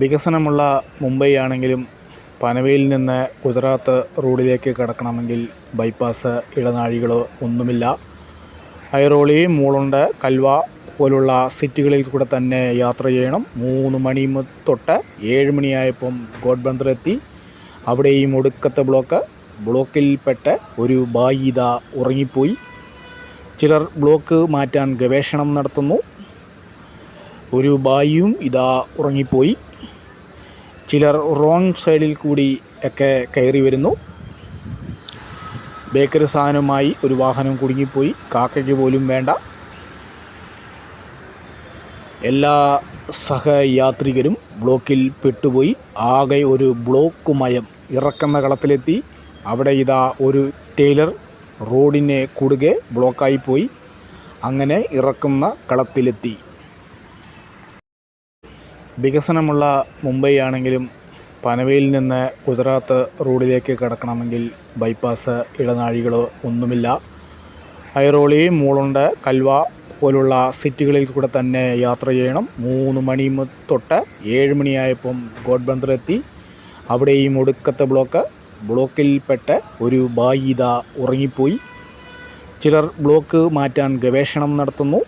വികസനമുള്ള മുംബൈ ആണെങ്കിലും പനവയിൽ നിന്ന് ഗുജറാത്ത് റോഡിലേക്ക് കടക്കണമെങ്കിൽ ബൈപ്പാസ് ഇടനാഴികളോ ഒന്നുമില്ല. ഐറോളി മൂളുണ്ട് കൽവ പോലുള്ള സിറ്റികളിൽ കൂടെ തന്നെ യാത്ര ചെയ്യണം. മൂന്ന് മണി തൊട്ട് ഏഴ് മണിയായപ്പം എത്തി. അവിടെ ഈ ഒടുക്കത്തെ ബ്ലോക്ക്. ബ്ലോക്കിൽപ്പെട്ട് ഒരു ബായിത ഉറങ്ങിപ്പോയി. ചിലർ ബ്ലോക്ക് മാറ്റാൻ ഗവേഷണം നടത്തുന്നു. ഒരു ബായിയും ഇതാ ഉറങ്ങിപ്പോയി. ചിലർ റോങ് സൈഡിൽ കൂടി ഒക്കെ കയറി വരുന്നു. ബേക്കറി സാധനവുമായി ഒരു വാഹനം കുടുങ്ങിപ്പോയി. കാക്കയ്ക്ക് പോലും വേണ്ട. എല്ലാ സഹയാത്രികരും ബ്ലോക്കിൽ പെട്ടുപോയി. ആകെ ഒരു ബ്ലോക്ക് മയം. ഇറക്കുന്ന കളത്തിലെത്തി. അവിടെ ഇതാ ഒരു ടൈലർ റോഡിനെ കുടുകെ ബ്ലോക്കായി പോയി. അങ്ങനെ ഇറക്കുന്ന കളത്തിലെത്തി. വികസനമുള്ള മുംബൈ ആണെങ്കിലും പനവേയിൽ നിന്ന് ഗുജറാത്ത് റോഡിലേക്ക് കടക്കണമെങ്കിൽ ബൈപ്പാസ് ഇടനാഴികളോ ഒന്നുമില്ല. ഐറോളി മൂളുണ്ട് കൽവ പോലുള്ള സിറ്റികളിൽ കൂടെ തന്നെ യാത്ര ചെയ്യണം. മൂന്ന് മണി തൊട്ട് ഏഴ് മണിയായപ്പം ഗോഡ്ബന്ദറെത്തി. അവിടെയും ഒടുക്കത്തെ ബ്ലോക്ക്. ബ്ലോക്കിൽപ്പെട്ട് ഒരു ബാഹ്യത ഉറങ്ങിപ്പോയി. ചിലർ ബ്ലോക്ക് മാറ്റാൻ ഗവേഷണം നടത്തുന്നു.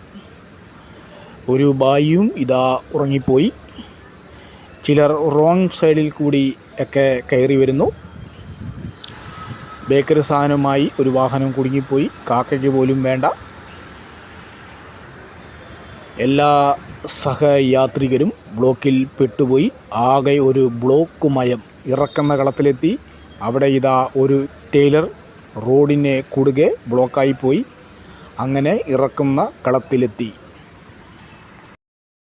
ഒരു ബായിയും ഇതാ ഉറങ്ങിപ്പോയി. ചിലർ റോങ് സൈഡിൽ കൂടി ഒക്കെ കയറി വരുന്നു. ബേക്കറി സാധനവുമായി ഒരു വാഹനം കുടുങ്ങിപ്പോയി. കാക്കയ്ക്ക് പോലും വേണ്ട. എല്ലാ സഹയാത്രികരും ബ്ലോക്കിൽ പെട്ടുപോയി. ആകെ ഒരു ബ്ലോക്ക് മയം. ഇറക്കുന്ന കളത്തിലെത്തി. അവിടെ ഇതാ ഒരു ടൈലർ റോഡിനെ കുടുകെ ബ്ലോക്കായി പോയി. അങ്ങനെ ഇറക്കുന്ന കളത്തിലെത്തി.